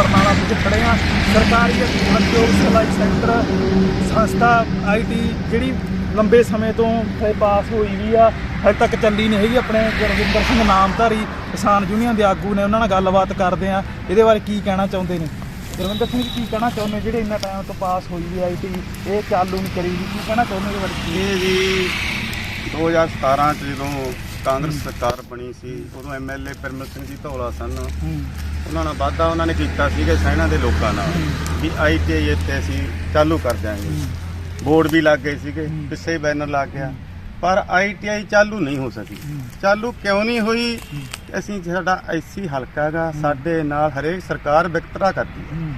ਬਰਨਾਲਾ ਵਿੱਚ ਖੜੇ ਹਾਂ। ਸਰਕਾਰੀ ਉਦਯੋਗ ਸਿਖਲਾਈ ਸੈਂਟਰ, ਸੰਸਥਾ ਆਈਟੀ ਜਿਹੜੀ ਲੰਬੇ ਸਮੇਂ ਤੋਂ ਇਹ ਪਾਸ ਹੋਈ ਵੀ ਆ, ਹਜੇ ਤੱਕ ਚੱਲੀ ਨਹੀਂ ਹੈਗੀ। ਆਪਣੇ ਗੁਰਵਿੰਦਰ ਸਿੰਘ ਨਾਮਧਾਰੀ ਕਿਸਾਨ ਯੂਨੀਅਨ ਦੇ ਆਗੂ ਨੇ ਉਹਨਾਂ ਨਾਲ ਗੱਲਬਾਤ ਕਰਦੇ ਆ ਇਹਦੇ ਬਾਰੇ ਕੀ ਕਹਿਣਾ ਚਾਹੁੰਦੇ ਨੇ? ਗੁਰਵਿੰਦਰ ਸਿੰਘ ਕੀ ਕਹਿਣਾ ਚਾਹੁੰਦੇ ਜਿਹੜੇ ਇੰਨਾ ਟਾਈਮ ਤੋਂ ਪਾਸ ਹੋਈ ਵੀ ਆਈਟੀ ਇਹ ਚਾਲੂ ਨਹੀਂ ਕਰੀ ਵੀ, ਕੀ ਕਹਿਣਾ ਚਾਹੁੰਦੇ ਇਹਦੇ ਬਾਰੇ? ਇਹ ਜੀ 2017 ਚ ਜਦੋਂ ਕਾਂਗਰਸ ਸਰਕਾਰ ਬਣੀ ਸੀ ਉਦੋਂ ਐਮਐਲਏ ਪਰਮਲ ਸਿੰਘ ਜੀ ਧੌਲਾ ਸਨ। ਉਹਨਾਂ ਨਾਲ ਵਾਅਦਾ ਉਹਨਾਂ ਨੇ ਕੀਤਾ ਸੀਗਾ ਸੈਣਾ ਦੇ ਲੋਕਾਂ ਨਾਲ ਵੀ ਆਈਟੀਆਈ ਇੱਥੇ ਅਸੀਂ ਚਾਲੂ ਕਰ ਦਿਆਂਗੇ। ਬੋਰਡ ਵੀ ਲੱਗ ਗਏ ਸੀਗੇ ਪਿੱਛੇ ਬੈਨਰ ਲੱਗ ਗਿਆ। ਪਰ ਆਈਟੀਆਈ ਚਾਲੂ ਨਹੀਂ ਹੋ ਸਕੀ। ਚਾਲੂ ਕਿਉਂ ਨਹੀਂ ਹੋਈ? ਅਸੀਂ ਸਾਡਾ ਐਸੀ ਹਲਕਾ ਗਾ ਸਾਡੇ ਨਾਲ ਹਰੇਕ ਸਰਕਾਰ ਵਿਤਕਰਾ ਕਰਦੀ ਹੂੰ।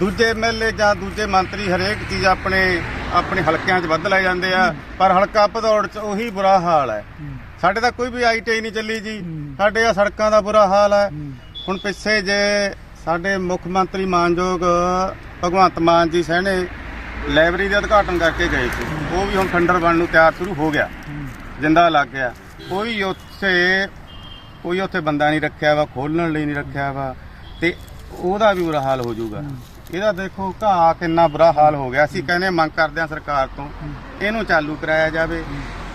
ਦੂਜੇ ਐਮਐਲਏ ਜਾਂ ਦੂਜੇ ਮੰਤਰੀ ਹਰੇਕ ਚੀਜ਼ ਆਪਣੇ ਆਪਣੇ ਹਲਕਿਆਂ 'ਚ ਵੱਧ ਲੈ ਜਾਂਦੇ ਆ ਪਰ ਹਲਕਾ ਭਦੌੜ 'ਚ ਉਹੀ ਬੁਰਾ ਹਾਲ ਹੈ। ਸਾਡੇ ਤਾਂ ਕੋਈ ਵੀ ਆਈਟੀ ਨਹੀਂ ਚੱਲੀ ਜੀ। ਸਾਡੇ ਆ ਸੜਕਾਂ ਦਾ ਬੁਰਾ ਹਾਲ ਹੈ। ਹੁਣ ਪਿੱਛੇ ਜੇ ਸਾਡੇ ਮੁੱਖ ਮੰਤਰੀ ਮਾਨਯੋਗ ਭਗਵੰਤ ਮਾਨ ਜੀ ਸਹਿਣੇ ਲਾਇਬ੍ਰੇਰੀ ਦੇ ਉਦਘਾਟਨ ਕਰਕੇ ਗਏ ਸੀ। ਉਹ ਵੀ ਹੁਣ ਖੰਡਰ ਬਣਨ ਨੂੰ ਤਿਆਰ ਸ਼ੁਰੂ ਹੋ ਗਿਆ। ਜਿੰਦਾ ਲੱਗ ਗਿਆ। ਕੋਈ ਉੱਥੇ ਕੋਈ ਉੱਥੇ ਬੰਦਾ ਨਹੀਂ ਰੱਖਿਆ ਵਾ ਖੋਲਣ ਲਈ ਨਹੀਂ ਰੱਖਿਆ ਵਾ। ਤੇ ਉਹਦਾ ਵੀ ਬੁਰਾ ਹਾਲ ਹੋ ਜਾਊਗਾ। ਇਹਦਾ ਦੇਖੋ ਘਾਹ ਕਿੰਨਾ ਬੁਰਾ ਹਾਲ ਹੋ ਗਿਆ। ਅਸੀਂ ਕਹਿੰਦੇ ਮੰਗ ਕਰਦੇ ਹਾਂ ਸਰਕਾਰ ਤੋਂ ਇਹਨੂੰ ਚਾਲੂ ਕਰਾਇਆ ਜਾਵੇ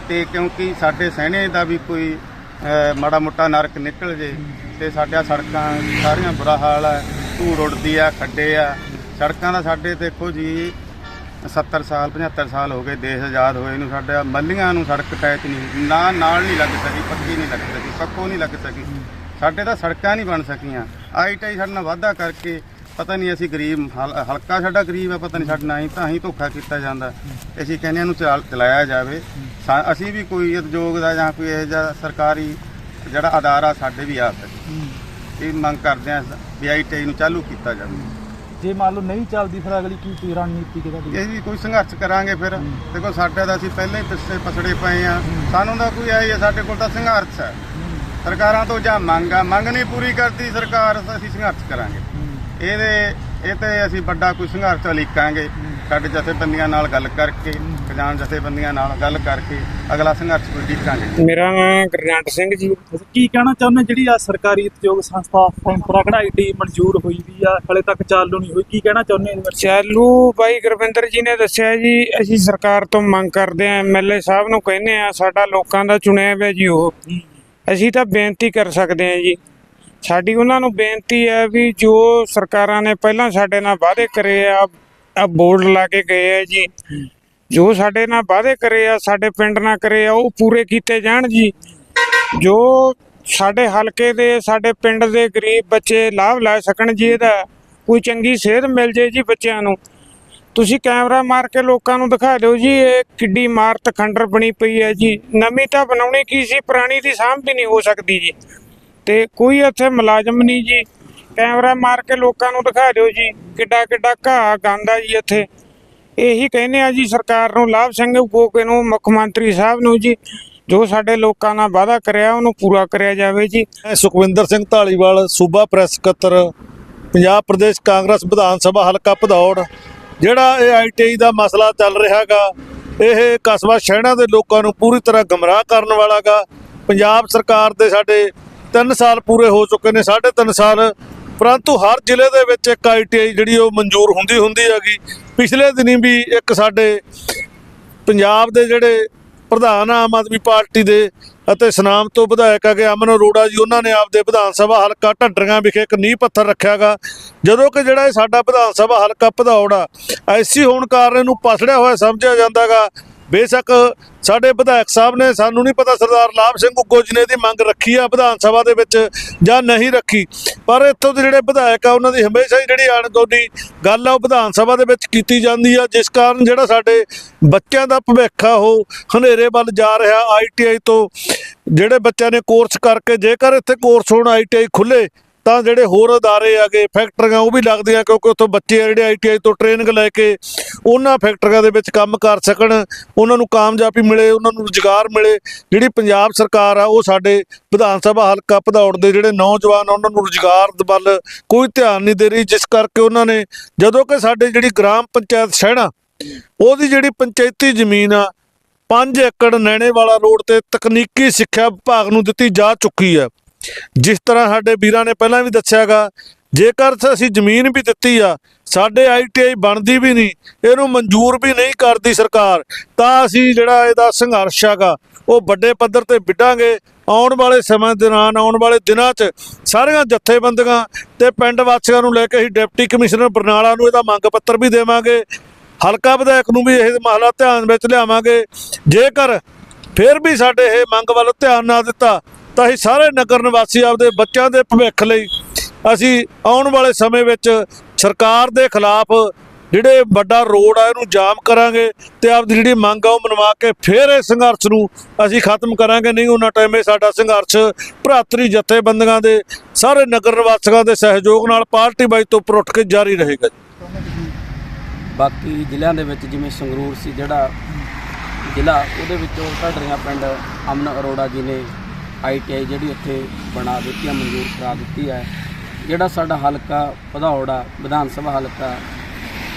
ਤੇ ਕਿਉਂਕਿ ਸਾਡੇ ਸਹਿਣੇ ਦਾ ਵੀ ਕੋਈ ਮਾੜਾ ਮੋਟਾ ਨਰਕ ਨਿਕਲ ਜੇ ਤੇ ਸਾਡੀਆਂ ਸੜਕਾਂ ਸਾਰੀਆਂ ਬੁਰਾ ਹਾਲ ਹੈ ਧੂੜ ਉੱਡਦੀ ਆ, ਖੱਡੇ ਆ। ਸੜਕਾਂ ਦਾ ਸਾਡੇ ਦੇਖੋ ਜੀ 70 ਸਾਲ 75 ਸਾਲ ਹੋ ਗਏ, ਦੇਸ਼ ਆਜ਼ਾਦ ਹੋਏ ਨੂੰ ਸਾਡਾ, ਮੱਲੀਆਂ ਨੂੰ ਸੜਕ ਟੈਚ ਨਹੀਂ ਨਾ ਨਾਲ ਨਹੀਂ ਲੱਗ ਸਕੀ, ਪੱਕੀ ਨਹੀਂ ਲੱਗ ਸਕੀ, ਪੱਕੋ ਨਹੀਂ ਲੱਗ ਸਕੀ। ਸਾਡੇ ਤਾਂ ਸੜਕਾਂ ਨਹੀਂ ਬਣ ਸਕੀਆਂ। ਆਈਟਾਈ ਸਾਡੇ ਨਾਲ ਵਾਧਾ ਕਰਕੇ ਪਤਾ ਨਹੀਂ ਅਸੀਂ ਗਰੀਬ ਹਲ- ਹਲਕਾ ਸਾਡਾ ਗਰੀਬ ਹੈ ਪਤਾ ਨਹੀਂ ਸਾਡੇ ਨਾਲ ਹੀ ਤਾਂ ਹੀ ਧੋਖਾ ਕੀਤਾ ਜਾਂਦਾ। ਅਸੀਂ ਕਹਿੰਦੇ ਇਹਨੂੰ ਚਾਲ ਚਲਾਇਆ ਜਾਵੇ। ਸਾ- ਅਸੀਂ ਵੀ ਕੋਈ ਉਦਯੋਗ ਦਾ ਜਾਂ ਕੋਈ ਇਹ ਜਿਹਾ ਸਰਕਾਰੀ ਜਿਹੜਾ ਅਦਾਰਾ ਸਾਡੇ ਵੀ ਆ ਸਕੇ। ਇਹ ਮੰਗ ਕਰਦੇ ਹਾਂ ਵੀ ਆਈਟਾਈ ਨੂੰ ਚਾਲੂ ਕੀਤਾ ਜਾਵੇ। ਜੇ ਮੰਨ ਲਓ ਨਹੀਂ ਚੱਲਦੀ ਫਿਰ ਅਗਲੀ ਕੀ ਕੀ ਰਣਨੀਤੀ ਕਿਹਦਾ ਦੀ? ਇਹ ਵੀ ਕੋਈ ਸੰਘਰਸ਼ ਕਰਾਂਗੇ ਫਿਰ। ਦੇਖੋ ਸਾਡੇ ਦਾ ਅਸੀਂ ਪਹਿਲਾਂ ਹੀ ਪਿੱਛੇ ਪਛੜੇ ਪਏ ਆ ਸਾਨੂੰ ਤਾਂ ਕੋਈ ਆਈ ਹੈ ਸਾਡੇ ਕੋਲ ਤਾਂ ਸੰਘਰਸ਼ ਹੈ। ਸਰਕਾਰਾਂ ਤੋਂ ਜਾਂ ਮੰਗ ਆ। ਮੰਗ ਨਹੀਂ ਪੂਰੀ ਕਰਦੀ ਸਰਕਾਰ ਤਾਂ ਅਸੀਂ ਸੰਘਰਸ਼ ਕਰਾਂਗੇ। ਇਹਦੇ ਇਹ ਤੇ ਅਸੀਂ ਵੱਡਾ ਕੋਈ ਸੰਘਰਸ਼ ਉਲੀਕਾਂਗੇ ਸਾਡੇ ਜਥੇਬੰਦੀਆਂ ਨਾਲ ਗੱਲ ਕਰਕੇ ਕਿਸਾਨ ਜਥੇਬੰਦੀਆਂ ਨਾਲ ਗੱਲ ਕਰਕੇ ਅਗਲਾ ਸੰਘਰਸ਼ ਕੋਈ ਉਲੀਕਾਂਗੇ ਮੇਰਾ ਨਾਮ ਗੁਰਜੰਟ ਸਿੰਘ ਜੀ। ਕੀ ਕਹਿਣਾ ਚਾਹੁੰਦੇ ਜਿਹੜੀ ਆ ਸਰਕਾਰੀ ਉਦਯੋਗ ਸੰਸਥਾ ਸੈਂਟਰ ਕਢਾਈ ਮਨਜ਼ੂਰ ਹੋਈ ਵੀ ਆ ਹਲੇ ਤੱਕ ਚਾਲੂ ਨਹੀਂ ਹੋਈ ਕੀ ਕਹਿਣਾ ਚਾਹੁੰਦੇ ਚਾਲੂ ਬਾਈ ਗੁਰਵਿੰਦਰ ਜੀ ਨੇ ਦੱਸਿਆ ਜੀ ਅਸੀਂ ਸਰਕਾਰ ਤੋਂ ਮੰਗ ਕਰਦੇ ਆਂ ਐਮਐਲਏ ਸਾਹਿਬ ਨੂੰ ਕਹਿੰਦੇ ਆ ਸਾਡਾ ਲੋਕਾਂ ਦਾ ਚੁਣਿਆ ਹੋਇਆ ਜੀ ਉਹ। ਅਸੀਂ ਤਾਂ ਬੇਨਤੀ ਕਰ ਸਕਦੇ ਆਂ ਜੀ ਸਾਡੀ ਉਹਨਾਂ ਨੂੰ ਬੇਨਤੀ ਹੈ ਵੀ ਜੋ ਸਰਕਾਰਾਂ ਨੇ ਪਹਿਲਾਂ ਸਾਡੇ ਨਾਲ ਵਾਅਦੇ ਕਰੇ ਆ ਆ ਬੋਰਡ ਲਾ ਕੇ ਗਏ ਆ ਜੀ। ਜੋ ਸਾਡੇ ਨਾਲ ਵਾਅਦੇ ਕਰੇ ਆ, ਸਾਡੇ ਪਿੰਡ ਨਾਲ ਕਰੇ ਆ, ਉਹ ਪੂਰੇ ਕੀਤੇ ਜਾਣ ਜੀ। ਜੋ ਸਾਡੇ ਹਲਕੇ ਦੇ, ਸਾਡੇ ਪਿੰਡ ਦੇ ਗਰੀਬ ਬੱਚੇ ਲਾਭ ਲੈ ਸਕਣ ਜੀ ਇਹਦਾ, ਕੋਈ ਚੰਗੀ ਸਿਹਤ ਮਿਲ ਜੇ ਜੀ ਬੱਚਿਆਂ ਨੂੰ। ਤੁਸੀਂ ਕੈਮਰਾ ਮਾਰ ਕੇ ਲੋਕਾਂ ਨੂੰ ਦਿਖਾ ਦਿਓ ਜੀ, ਇਹ ਕਿੱਡੀ ਇਮਾਰਤ ਖੰਡਰ ਬਣੀ ਪਈ ਹੈ ਜੀ। ਨਵੀਂ ਤਾਂ ਬਣਾਉਣੀ ਕੀ ਸੀ, ਪੁਰਾਣੀ ਦੀ ਸਾਂਭ ਵੀ ਨਹੀਂ ਹੋ ਸਕਦੀ ਜੀ। ਤੇ ਕੋਈ ਇੱਥੇ ਮੁਲਾਜ਼ਮ ਨਹੀਂ ਜੀ। ਕੈਮਰਾ ਮਾਰ ਕੇ ਲੋਕਾਂ ਨੂੰ ਦਿਖਾ ਦਿਓ ਜੀ, ਕਿੱਡਾ ਕਿੱਡਾ ਘਾਹ ਗੰਦਾ ਜੀ ਇੱਥੇ। ਇਹੀ ਕਹਿੰਦੇ ਆ ਜੀ ਸਰਕਾਰ ਨੂੰ, ਲਾਭ ਸਿੰਘ ਗੋਕੇ ਨੂੰ, ਮੁੱਖ ਮੰਤਰੀ ਸਾਹਿਬ ਨੂੰ ਜੀ, ਜੋ ਸਾਡੇ ਲੋਕਾਂ ਨਾਲ ਵਾਅਦਾ ਕਰਿਆ, ਉਹਨੂੰ ਪੂਰਾ ਕਰਿਆ ਜਾਵੇ ਜੀ। ਸੁਖਵਿੰਦਰ ਸਿੰਘ ਢਾਲੀਵਾਲ ਸੂਬਾ ਪ੍ਰੈਸ ਸਕੱਤਰ ਪੰਜਾਬ ਪ੍ਰਦੇਸ਼ ਕਾਂਗਰਸ ਵਿਧਾਨ ਸਭਾ ਹਲਕਾ ਭਦੌੜ, ਜਿਹੜਾ ਇਹ ਆਈਟੀਆਈ ਦਾ ਮਸਲਾ ਚੱਲ ਰਿਹਾਗਾ, ਇਹ ਕਸਬਾ ਸ਼ਹਿਣਾ ਦੇ ਲੋਕਾਂ ਨੂੰ ਪੂਰੀ ਤਰ੍ਹਾਂ ਗਮਰਾਹ ਕਰਨ ਵਾਲਾਗਾ। ਪੰਜਾਬ ਸਰਕਾਰ ਦੇ ਸਾਡੇ 3 ਸਾਲ ਪੂਰੇ ਹੋ ਚੁੱਕੇ ਨੇ, ਸਾਢੇ ਤਿੰਨ ਸਾਲ। ਪਰੰਤੂ ਹਰ ਜ਼ਿਲ੍ਹੇ ਦੇ ਵਿੱਚ ਇੱਕ ਆਈਟੀਆਈ ਜਿਹੜੀ ਉਹ ਮਨਜ਼ੂਰ ਹੁੰਦੀ ਹੁੰਦੀ ਹੈਗੀ। ਪਿਛਲੇ ਦਿਨੀ ਵੀ ਇੱਕ ਸਾਡੇ ਪੰਜਾਬ ਦੇ ਜਿਹੜੇ ਪ੍ਰਧਾਨ ਆਮ ਆਦਮੀ ਪਾਰਟੀ ਦੇ ਅਤੇ ਸਨਾਮ ਤੋਂ ਵਿਧਾਇਕ ਹੈਗੇ ਅਮਨ ਅਰੋੜਾ ਜੀ, ਉਹਨਾਂ ਨੇ ਆਪਦੇ ਵਿਧਾਨ ਸਭਾ ਹਲਕਾ ਢੱਡਰੀਆਂ ਵਿਖੇ ਇੱਕ ਨੀਂਹ ਪੱਥਰ ਰੱਖਿਆਗਾ ਜਦੋਂ ਕਿ ਜਿਹੜਾ ਸਾਡਾ ਵਿਧਾਨ ਸਭਾ ਹਲਕਾ ਭਦੌੜ ਆ, ਐਸੀ ਹੋਣ ਕਾਰਨ ਇਹਨੂੰ ਪਸੜਿਆ ਹੋਇਆ ਸਮਝਿਆ ਜਾਂਦਾਗਾ ਬੇਸ਼ੱਕ ਸਾਡੇ ਵਿਧਾਇਕ ਸਾਹਿਬ ਨੇ ਸਾਨੂੰ ਨਹੀਂ ਪਤਾ ਸਰਦਾਰ ਲਾਭ ਸਿੰਘ ਉੱਗੋ ਜੀ ਨੇ ਇਹਦੀ ਮੰਗ ਰੱਖੀ ਆ ਵਿਧਾਨ ਸਭਾ ਦੇ ਵਿੱਚ ਜਾਂ ਨਹੀਂ ਰੱਖੀ। ਪਰ ਇੱਥੋਂ ਦੇ ਜਿਹੜੇ ਵਿਧਾਇਕ ਆ, ਉਹਨਾਂ ਦੀ ਹਮੇਸ਼ਾ ਹੀ ਜਿਹੜੀ ਅਣਗੌਲੀ ਗੱਲ ਆ, ਉਹ ਵਿਧਾਨ ਸਭਾ ਦੇ ਵਿੱਚ ਕੀਤੀ ਜਾਂਦੀ ਆ, ਜਿਸ ਕਾਰਨ ਜਿਹੜਾ ਸਾਡੇ ਬੱਚਿਆਂ ਦਾ ਭਵਿੱਖ ਆ, ਉਹ ਹਨੇਰੇ ਵੱਲ ਜਾ ਰਿਹਾ। ਆਈਟੀਆਈ ਤੋਂ ਜਿਹੜੇ ਬੱਚਿਆਂ ਨੇ ਕੋਰਸ ਕਰਕੇ, ਜੇਕਰ ਇੱਥੇ ਕੋਰਸ ਹੋਣ ਆਈਟੀਆਈ ਖੁੱਲੇ ਤਾਂ ਜਿਹੜੇ ਹੋਰ ਅਦਾਰੇ ਆਗੇ ਫੈਕਟਰੀਆਂ ਉਹ ਵੀ ਲੱਗਦੀਆਂ ਕਿਉਂਕਿ ਉੱਥੋਂ ਬੱਚੇ ਆ ਜਿਹੜੇ ਆਈਟੀਆਈ ਤੋਂ ਟ੍ਰੇਨਿੰਗ ਲੈ ਕੇ ਉਹਨਾਂ ਫੈਕਟਰੀਆਂ ਦੇ ਵਿੱਚ ਕੰਮ ਕਰ ਸਕਣ, ਉਹਨਾਂ ਨੂੰ ਕਾਮਯਾਬੀ ਮਿਲੇ, ਉਹਨਾਂ ਨੂੰ ਰੁਜ਼ਗਾਰ ਮਿਲੇ। ਜਿਹੜੀ ਪੰਜਾਬ ਸਰਕਾਰ ਆ, ਉਹ ਸਾਡੇ ਵਿਧਾਨ ਸਭਾ ਹਲਕਾ ਭਦੌੜ ਦੇ ਜਿਹੜੇ ਨੌਜਵਾਨ ਉਹਨਾਂ ਨੂੰ ਰੁਜ਼ਗਾਰ ਵੱਲ ਕੋਈ ਧਿਆਨ ਨਹੀਂ ਦੇ ਰਹੀ, ਜਿਸ ਕਰਕੇ ਉਹਨਾਂ ਨੇ ਜਦੋਂ ਕਿ ਸਾਡੇ ਜਿਹੜੀ ਗ੍ਰਾਮ ਪੰਚਾਇਤ ਸ਼ਹਿਣਾ ਉਹਦੀ ਜਿਹੜੀ ਪੰਚਾਇਤੀ ਜ਼ਮੀਨ ਆ 5 ਏਕੜ ਨੈਣੇ ਵਾਲਾ ਰੋਡ ਤੇ ਤਕਨੀਕੀ ਸਿੱਖਿਆ ਵਿਭਾਗ ਨੂੰ ਦਿੱਤੀ ਜਾ ਚੁੱਕੀ ਹੈ। ਜਿਸ ਤਰ੍ਹਾਂ ਸਾਡੇ ਵੀਰਾਂ ਨੇ ਪਹਿਲਾਂ ਵੀ ਦੱਸਿਆਗਾ, ਜੇਕਰ ਅਸੀਂ ਜ਼ਮੀਨ ਵੀ ਦਿੱਤੀ ਆ, ਸਾਡੇ ਆਈਟੀਆਈ ਬਣਦੀ ਵੀ ਨਹੀਂ, ਇਹਨੂੰ ਮਨਜ਼ੂਰ ਵੀ ਨਹੀਂ ਕਰਦੀ ਸਰਕਾਰ, ਤਾਂ ਅਸੀਂ ਜਿਹੜਾ ਇਹਦਾ ਸੰਘਰਸ਼ ਹੈਗਾ, ਉਹ ਵੱਡੇ ਪੱਧਰ ਤੇ ਵਿੱਢਾਂਗੇ। ਆਉਣ ਵਾਲੇ ਸਮੇਂ ਦੌਰਾਨ, ਆਉਣ ਵਾਲੇ ਦਿਨਾਂ 'ਚ ਸਾਰੀਆਂ ਜਥੇਬੰਦੀਆਂ ਤੇ ਪਿੰਡ ਵਾਸੀਆਂ ਨੂੰ ਲੈ ਕੇ ਅਸੀਂ ਡਿਪਟੀ ਕਮਿਸ਼ਨਰ ਬਰਨਾਲਾ ਨੂੰ ਇਹਦਾ ਮੰਗ ਪੱਤਰ ਵੀ ਦੇਵਾਂਗੇ। ਹਲਕਾ ਵਿਧਾਇਕ ਨੂੰ ਵੀ ਇਹ ਮਸਲਾ ਧਿਆਨ ਵਿੱਚ ਲਿਆਵਾਂਗੇ। ਜੇਕਰ ਫਿਰ ਵੀ ਸਾਡੇ ਇਹ ਮੰਗ ਵੱਲ ਧਿਆਨ ਨਾ ਦਿੱਤਾ ਤਾਂ ਅਸੀਂ ਸਾਰੇ ਨਗਰ ਨਿਵਾਸੀ ਆਪਦੇ ਬੱਚਿਆਂ ਦੇ ਭਵਿੱਖ ਲਈ ਅਸੀਂ ਆਉਣ ਵਾਲੇ ਸਮੇਂ ਵਿੱਚ ਸਰਕਾਰ ਦੇ ਖਿਲਾਫ ਜਿਹੜੇ ਵੱਡਾ ਰੋਡ ਆ, ਇਹਨੂੰ ਜਾਮ ਕਰਾਂਗੇ ਤੇ ਆਪਦੀ ਜਿਹੜੀ ਮੰਗ ਆ, ਉਹ ਮਨਵਾ ਕੇ ਫਿਰ ਇਹ ਸੰਘਰਸ਼ ਨੂੰ ਅਸੀਂ ਖਤਮ ਕਰਾਂਗੇ। ਨਹੀਂ, ਉਹਨਾਂ ਟਾਈਮ ਇਹ ਸਾਡਾ ਸੰਘਰਸ਼ ਭਰਾਤਰੀ ਜਥੇਬੰਦੀਆਂ ਦੇ, ਸਾਰੇ ਨਗਰ ਨਿਵਾਸੀਆਂ ਦੇ ਸਹਿਯੋਗ ਨਾਲ ਪਾਰਟੀ ਬਾਈ ਤੋਂ ਉੱਪਰ ਉੱਠ ਕੇ ਜਾਰੀ ਰਹੇਗਾ। ਬਾਕੀ ਜ਼ਿਲ੍ਹਿਆਂ ਦੇ ਵਿੱਚ ਜਿਵੇਂ ਸੰਗਰੂਰ ਸੀ, ਜਿਹੜਾ ਜ਼ਿਲ੍ਹਾ ਉਹਦੇ ਵਿੱਚੋਂ ਢੱਡਰੀਆਂ ਪਿੰਡ ਅਮਨ ਅਰੋੜਾ ਜੀ ਨੇ। ਆਈਟੀਆਈ ਜਿਹੜੀ ਇੱਥੇ ਬਣਾ ਦਿੱਤੀ ਹੈ ਮਨਜ਼ੂਰ ਕਰਾ ਦਿੱਤੀ ਹੈ ਜਿਹੜਾ ਸਾਡਾ ਹਲਕਾ ਭਦੌੜਾ, ਵਿਧਾਨ ਸਭਾ ਹਲਕਾ,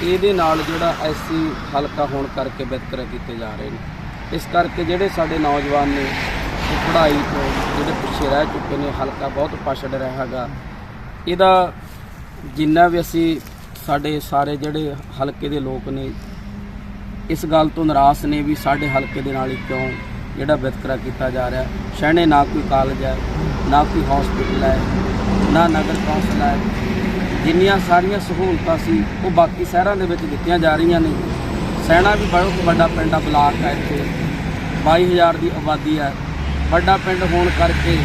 ਇਹਦੇ ਨਾਲ ਜਿਹੜਾ ਐਸੀ ਹਲਕਾ ਹੋਣ ਕਰਕੇ ਬਿਹਤਰ ਕੀਤੇ ਜਾ ਰਹੇ ਨੇ। ਇਸ ਕਰਕੇ ਜਿਹੜੇ ਸਾਡੇ ਨੌਜਵਾਨ ਨੇ ਪੜ੍ਹਾਈ ਤੋਂ ਜਿਹੜੇ ਪਿੱਛੇ ਰਹਿ ਚੁੱਕੇ ਨੇ, ਹਲਕਾ ਬਹੁਤ ਪਛੜ ਰਿਹਾ ਹੈਗਾ। ਇਹਦਾ ਜਿੰਨਾ ਵੀ ਅਸੀਂ ਸਾਡੇ ਸਾਰੇ ਜਿਹੜੇ ਹਲਕੇ ਦੇ ਲੋਕ ਨੇ, ਇਸ ਗੱਲ ਤੋਂ ਨਿਰਾਸ਼ ਨੇ ਵੀ ਸਾਡੇ ਹਲਕੇ ਦੇ ਨਾਲ ਹੀ ਕਿਉਂ ਜਿਹੜਾ ਵਿਤਕਰਾ ਕੀਤਾ ਜਾ ਰਿਹਾ। ਸ਼ਹਿਣੇ ਨਾ ਕੋਈ ਕਾਲਜ ਹੈ, ਨਾ ਕੋਈ ਹਸਪੀਟਲ ਹੈ, ਨਾ ਨਗਰ ਕੌਂਸਲ ਹੈ। ਜਿੰਨੀਆਂ ਸਾਰੀਆਂ ਸਹੂਲਤਾਂ ਸੀ, ਉਹ ਬਾਕੀ ਸ਼ਹਿਰਾਂ ਦੇ ਵਿੱਚ ਦਿੱਤੀਆਂ ਜਾ ਰਹੀਆਂ ਨੇ। ਸੈਣਾ ਵੀ ਬਹੁਤ ਵੱਡਾ ਪਿੰਡ ਆ ਬਲਾਕ ਹੈ ਇੱਥੇ। 22000 ਦੀ ਆਬਾਦੀ ਹੈ। ਵੱਡਾ ਪਿੰਡ ਹੋਣ ਕਰਕੇ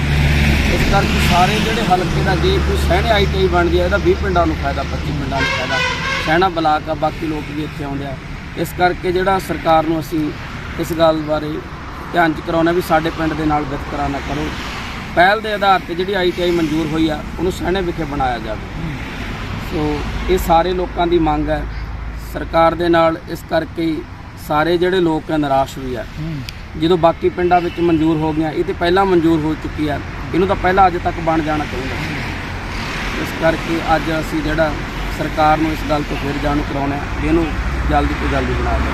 ਇਸ ਕਰਕੇ ਸਾਰੇ ਜਿਹੜੇ ਹਲਕੇ ਦਾ ਜੇ ਕੋਈ ਸਹਿਣੇ ਆਈਟੀਆਈ ਬਣਦੀ ਹੈ ਇਹਦਾ 20 ਪਿੰਡਾਂ ਨੂੰ ਫਾਇਦਾ 25 ਪਿੰਡਾਂ ਨੂੰ ਫਾਇਦਾ। ਸਹਿਣਾ ਬਲਾਕ ਆ, ਬਾਕੀ ਲੋਕ ਵੀ ਇੱਥੇ ਆਉਂਦੇ ਆ। ਇਸ ਕਰਕੇ ਜਿਹੜਾ ਸਰਕਾਰ ਨੂੰ ਅਸੀਂ ਇਸ ਗੱਲ ਬਾਰੇ ਧਿਆਨ ਚ ਕਰਾਉਣਾ ਵੀ ਸਾਡੇ ਪਿੰਡ ਦੇ ਨਾਲ ਵਿਤਕਰਾ ਨਾ ਕਰੋ। ਪਹਿਲ ਦੇ ਆਧਾਰ ਤੇ ਜਿਹੜੀ ਆਈਟੀਆਈ ਮਨਜ਼ੂਰ ਹੋਈ ਆ, ਉਹਨੂੰ ਸਹਿਣੇ ਵਿਖੇ ਬਣਾਇਆ ਜਾਵੇ। ਸੋ ਇਹ ਸਾਰੇ ਲੋਕਾਂ ਦੀ ਮੰਗ ਹੈ। ਸਰਕਾਰ ਦੇ ਨਾਲ ਇਸ ਕਰਕੇ ਸਾਰੇ ਜਿਹੜੇ ਲੋਕ ਹੈ ਨਿਰਾਸ਼ ਵੀ ਆ। ਜਦੋਂ ਬਾਕੀ ਪਿੰਡਾਂ ਵਿੱਚ ਮਨਜ਼ੂਰ ਹੋ ਗਈਆਂ, ਇਹ ਤੇ ਪਹਿਲਾਂ ਮਨਜ਼ੂਰ ਹੋ ਚੁੱਕੀ ਆ। ਇਹਨੂੰ ਤਾਂ ਪਹਿਲਾਂ ਅੱਜ ਤੱਕ ਬਣ ਜਾਣਾ ਚਾਹੀਦਾ। ਇਸ ਕਰਕੇ ਅੱਜ ਅਸੀਂ ਜਿਹੜਾ ਸਰਕਾਰ ਨੂੰ ਇਸ ਗੱਲ ਤੋਂ ਫਿਰ ਜਾਣੂ ਕਰਾਉਣਾ ਵੀ ਇਹਨੂੰ ਜਲਦੀ ਤੋਂ ਜਲਦੀ ਬਣਾ ਦਿਓ